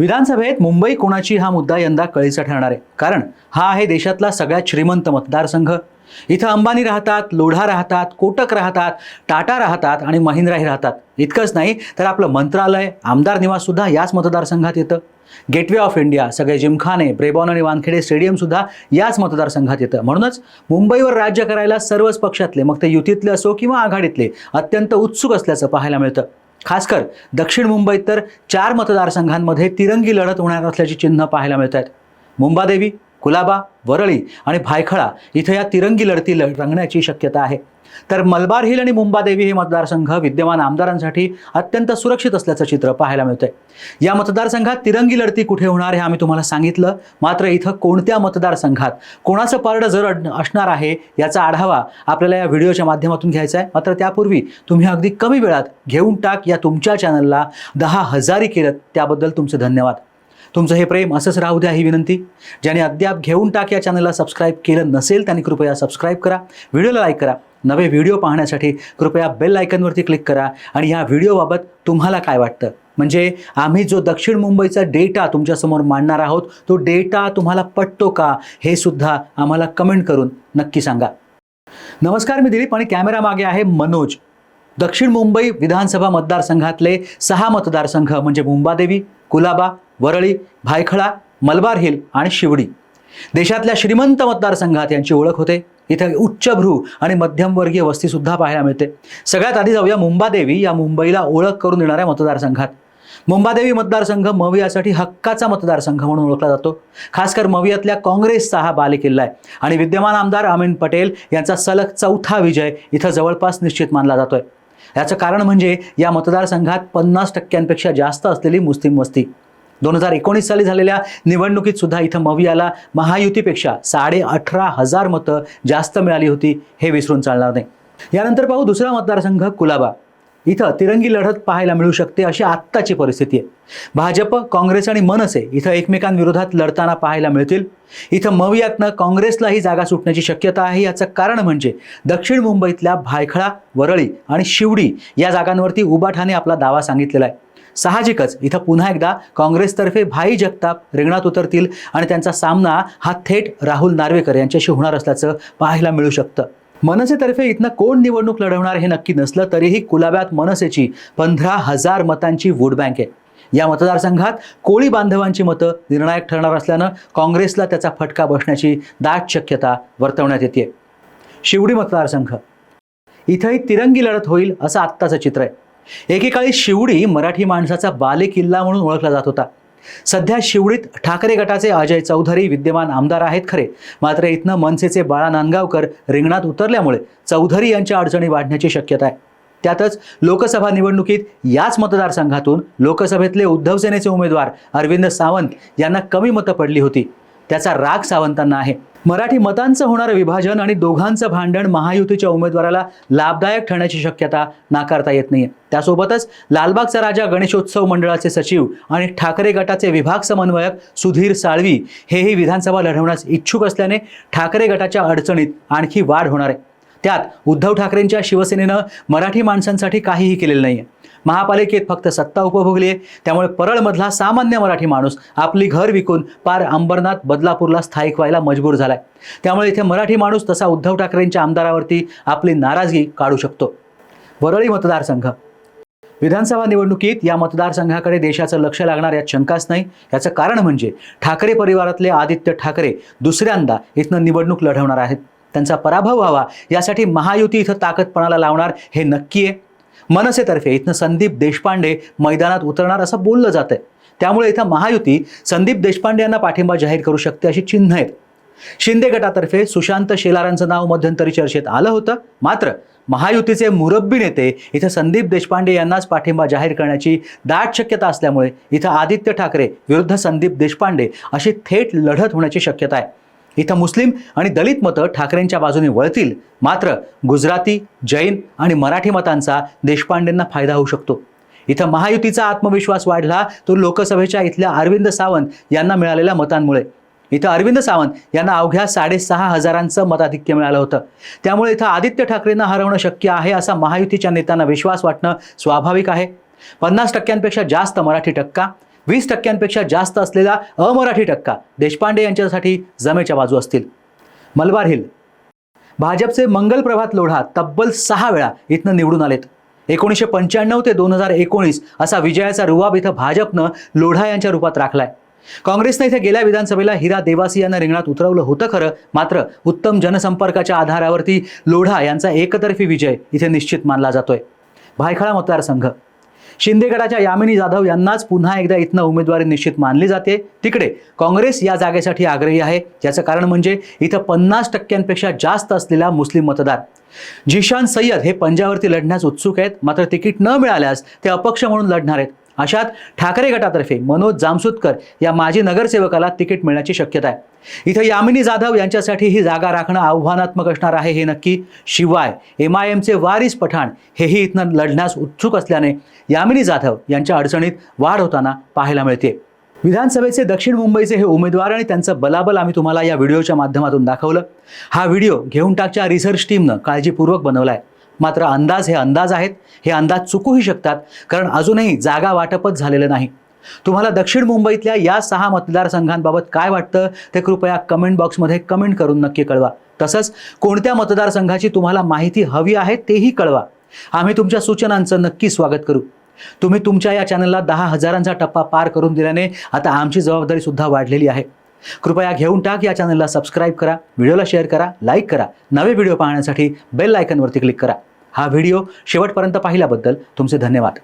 विधानसभेत मुंबई कोणाची हा मुद्दा यंदा कळीचा ठरणार आहे? कारण हा आहे देशातला सगळ्यात श्रीमंत मतदारसंघ. इथं अंबानी राहतात लोढा राहतात कोटक राहतात टाटा राहतात आणि महिंद्राही राहतात. इतकंच नाही तर आपलं मंत्रालय आमदार निवाससुद्धा याच मतदारसंघात येतं. गेटवे ऑफ इंडिया सगळे जिमखाने ब्रेबॉन आणि वानखेडे स्टेडियमसुद्धा याच मतदारसंघात येतं. म्हणूनच मुंबईवर राज्य करायला सर्वच पक्षातले मग ते युतीतले असो किंवा आघाडीतले अत्यंत उत्सुक असल्याचं पाहायला मिळतं. खासकर दक्षिण मुंबईत तर चार मतदारसंघांमध्ये तिरंगी लढत होणार असल्याची चिन्ह पाहायला मिळत आहेत मुंबादेवी कुलाबा वरळी आणि भायखळा इथं या तिरंगी लढती ल- रंगण्याची शक्यता आहे. तर मलबार हिल आणि मुंबादेवी हे मतदारसंघ विद्यमान आमदारांसाठी अत्यंत सुरक्षित असल्याचं चित्र पाहायला मिळतंय. या मतदारसंघात तिरंगी लढती कुठे होणार हे आम्ही तुम्हाला सांगितलं. मात्र इथं कोणत्या मतदारसंघात कोणाचं पारडं जर असणार आहे याचा आढावा आपल्याला या व्हिडिओच्या माध्यमातून घ्यायचा आहे. मात्र त्यापूर्वी तुम्ही अगदी कमी वेळात घेऊन टाक या तुमच्या चॅनलला दहा हजारी केलं त्याबद्दल तुमचे धन्यवाद. तुमचं हे प्रेम असंच राहू द्या ही विनंती. ज्याने अद्याप घेऊन टाक या चॅनलला सबस्क्राईब केलं नसेल त्यांनी कृपया सबस्क्राईब करा. व्हिडिओला लाईक करा. नवे व्हिडिओ पाहण्यासाठी कृपया बेल आयकनवरती क्लिक करा आणि ह्या व्हिडिओबाबत तुम्हाला काय वाटतं? म्हणजे आम्ही जो दक्षिण मुंबईचा डेटा तुमच्यासमोर मांडणार आहोत तो डेटा तुम्हाला पटतो का? हे सुद्धा आम्हाला कमेंट करून नक्की सांगा. नमस्कार मी दिलीप आणि कॅमेरा मागे आहे मनोज. दक्षिण मुंबई विधानसभा मतदारसंघातले सहा मतदारसंघ म्हणजे मुंबादेवी कुलाबा वरळी भायखळा मलबार हिल आणि शिवडी. देशातल्या श्रीमंत मतदारसंघात यांची ओळख होते. इथं उच्चभ्रू आणि मध्यमवर्गीय वस्तीसुद्धा पाहायला मिळते. सगळ्यात आधी जाऊया मुंबादेवी या मुंबईला ओळख करून देणाऱ्या मतदारसंघात. मुंबादेवी मतदारसंघ मवियासाठी हक्काचा मतदारसंघ म्हणून ओळखला जातो. खासकर मवियातल्या काँग्रेसचा हा बालेकिल्ला आहे. आणि विद्यमान आमदार अमीन पटेल यांचा सलग चौथा विजय इथं जवळपास निश्चित मानला जातोय. याचं कारण म्हणजे या मतदारसंघात पन्नास टक्क्यांपेक्षा जास्त असलेली मुस्लिम वस्ती. दोन हजार एकोणीस साली झालेल्या निवडणुकीत सुद्धा इथं मवियाला महायुतीपेक्षा साडे अठरा हजार मतं जास्त मिळाली होती हे विसरून चालणार नाही. यानंतर पाहू दुसरा मतदारसंघ कुलाबा. इथं तिरंगी लढत पाहायला मिळू शकते अशी आत्ताची परिस्थिती आहे. भाजप काँग्रेस आणि मनसे इथं एकमेकांविरोधात लढताना पाहायला मिळतील. इथं मवियातनं काँग्रेसलाही जागा सुटण्याची शक्यता आहे. याचं कारण म्हणजे दक्षिण मुंबईतल्या भायखळा वरळी आणि शिवडी या जागांवरती उबाठाने आपला दावा सांगितलेला आहे. साहजिकच. इथं पुन्हा एकदा काँग्रेसतर्फे भाई जगताप रिंगणात उतरतील आणि त्यांचा सामना हा थेट राहुल नार्वेकर यांच्याशी होणार असल्याचं पाहायला मिळू शकतं. मनसेतर्फे इथनं कोण निवडणूक लढवणार हे नक्की नसलं तरीही कुलाब्यात मनसेची पंधरा हजार मतांची वोट बँक आहे. या मतदारसंघात कोळी बांधवांची मतं निर्णायक ठरणार असल्यानं काँग्रेसला त्याचा फटका बसण्याची दाट शक्यता वर्तवण्यात येते शिवडी मतदारसंघ. इथंही तिरंगी लढत होईल असं आत्ताचं चित्र आहे. एकेकाळी शिवडी मराठी माणसाचा बालेकिल्ला म्हणून ओळखला जात होता. सध्या शिवडीत ठाकरे गटाचे अजय चौधरी विद्यमान आमदार आहेत खरे. मात्र इथनं मनसेचे बाळा नांदगावकर रिंगणात उतरल्यामुळे चौधरी यांच्या अडचणी वाढण्याची शक्यता आहे. त्यातच लोकसभा निवडणुकीत याच मतदारसंघातून लोकसभेतले उद्धव सेनेचे उमेदवार अरविंद सावंत यांना कमी मतं पडली होती. त्याचा राग सावंतांना आहे. मराठी मतांचं होणारं विभाजन आणि दोघांचं भांडण महायुतीच्या उमेदवाराला लाभदायक ठरण्याची शक्यता नाकारता येत नाही त्यासोबतच लालबागचा राजा गणेशोत्सव मंडळाचे सचिव आणि ठाकरे गटाचे विभाग समन्वयक सुधीर साळवी हेही विधानसभा लढवण्यास इच्छुक असल्याने ठाकरे गटाच्या अडचणीत आणखी वाढ होणार आहे. त्यात उद्धव ठाकरेंच्या शिवसेनेनं मराठी माणसांसाठी काहीही केलेलं नाहीये. महापालिकेत फक्त सत्ता उपभोगली आहे. त्यामुळे परळमधला सामान्य मराठी माणूस आपली घर विकून पार अंबरनाथ बदलापूरला स्थायिक व्हायला मजबूर झालाय. त्यामुळे इथे मराठी माणूस तसा उद्धव ठाकरेंच्या आमदारावरती आपली नाराजगी काढू शकतो. वरळी मतदारसंघ. विधानसभा निवडणुकीत या मतदारसंघाकडे देशाचं लक्ष लागणार यात शंकाच नाही. याचं कारण म्हणजे ठाकरे परिवारातले आदित्य ठाकरे दुसऱ्यांदा इथनं निवडणूक लढवणार आहेत. त्यांचा पराभव व्हावा. यासाठी महायुती इथं ताकदपणाला लावणार हे नक्की आहे. मनसेतर्फे इथनं संदीप देशपांडे मैदानात उतरणार असं बोललं जातं त्यामुळे इथं महायुती संदीप देशपांडे यांना पाठिंबा जाहीर करू शकते अशी चिन्ह आहेत. शिंदे गटातर्फे सुशांत शेलारांचं नाव मध्यंतरी चर्चेत आलं होतं. मात्र महायुतीचे मुरब्बी नेते इथं संदीप देशपांडे यांनाच पाठिंबा जाहीर करण्याची दाट शक्यता असल्यामुळे इथं आदित्य ठाकरे विरुद्ध संदीप देशपांडे अशी थेट लढत होण्याची शक्यता आहे. इथं मुस्लिम आणि दलित मतं ठाकरेंच्या बाजूने वळतील. मात्र गुजराती जैन आणि मराठी मतांचा देशपांडेंना फायदा होऊ शकतो. इथं महायुतीचा आत्मविश्वास वाढला तो लोकसभेच्या इथल्या अरविंद सावंत यांना मिळालेल्या मतांमुळे. इथं अरविंद सावंत यांना अवघ्या साडेसहा हजारांचं मताधिक्य मिळालं होतं. त्यामुळे इथं आदित्य ठाकरेंना हरवणं शक्य आहे असा महायुतीच्या नेत्यांना विश्वास वाटणं स्वाभाविक आहे. पन्नास टक्क्यांपेक्षा जास्त मराठी टक्का वीस टक्क्यांपेक्षा जास्त असलेला अमराठी टक्का देशपांडे यांच्यासाठी जमेच्या बाजू असतील. मलबार हिल. भाजपचे मंगल प्रभात लोढा तब्बल सहा वेळा इथनं निवडून आलेत. एकोणीसशे पंच्याण्णव ते दोन हजार एकोणीस असा विजयाचा रुबाब इथं भाजपनं लोढा यांच्या रूपात राखलाय. काँग्रेसनं इथे गेल्या विधानसभेला हिरा देवासी यांना रिंगणात उतरवलं होतं खरं मात्र उत्तम जनसंपर्काच्या आधारावरती लोढा यांचा एकतर्फी विजय इथे निश्चित मानला जातोय. भायखळा मतदारसंघ. शिंदे गटाच्या यामिनी जाधव यांनाच पुन्हा एकदा इथनं उमेदवारी निश्चित मानली जाते. तिकडे काँग्रेस या जागेसाठी आग्रही आहे. याचं कारण म्हणजे इथं पन्नास टक्क्यांपेक्षा जास्त असलेला मुस्लिम मतदार. झिशान सय्यद हे पंजावरती लढण्यास उत्सुक आहेत. मात्र तिकीट न मिळाल्यास ते अपक्ष म्हणून लढणार आहेत. अशात ठाकरे गटातर्फे मनोज जामसुतकर या माजी नगरसेवकाला तिकीट मिळण्याची शक्यता आहे. इथं यामिनी जाधव यांच्यासाठी ही जागा राखणं आव्हानात्मक असणार आहे हे नक्की शिवाय एम आय एमचे वारिस पठाण हेही इथनं लढण्यास उत्सुक असल्याने यामिनी जाधव यांच्या अडचणीत वाढ होताना पाहायला मिळते विधानसभेचे दक्षिण मुंबईचे हे उमेदवार आणि त्यांचं बलाबल आम्ही तुम्हाला या व्हिडिओच्या माध्यमातून दाखवलं. हा व्हिडिओ घेऊन टाकच्या रिसर्च टीमनं काळजीपूर्वक बनवला आहे मात्र अंदाज हे अंदाज आहेत हे अंदाज चुकूही शकतात कारण अजूनही जागा वाटपच झालेलं नाही. तुम्हाला दक्षिण मुंबईतल्या या सहा मतदारसंघांबाबत काय वाटतं ते कृपया कमेंट बॉक्समध्ये कमेंट करून नक्की कळवा. तसंच कोणत्या मतदारसंघाची तुम्हाला माहिती हवी आहे तेही कळवा. आम्ही तुमच्या सूचनांचं नक्की स्वागत करू. तुम्ही तुमच्या या चॅनलला दहा हजारांचा टप्पा पार करून दिल्याने आता आमची जबाबदारी सुद्धा वाढलेली आहे. कृपया घेऊन टाक या चॅनलला सबस्क्राईब करा व्हिडिओला शेअर करा लाईक करा. नवे व्हिडिओ पाहण्यासाठी बेल आयकनवरती क्लिक करा. हा व्हिडिओ शेवटपर्यंत पाहिल्याबद्दल तुमचे धन्यवाद.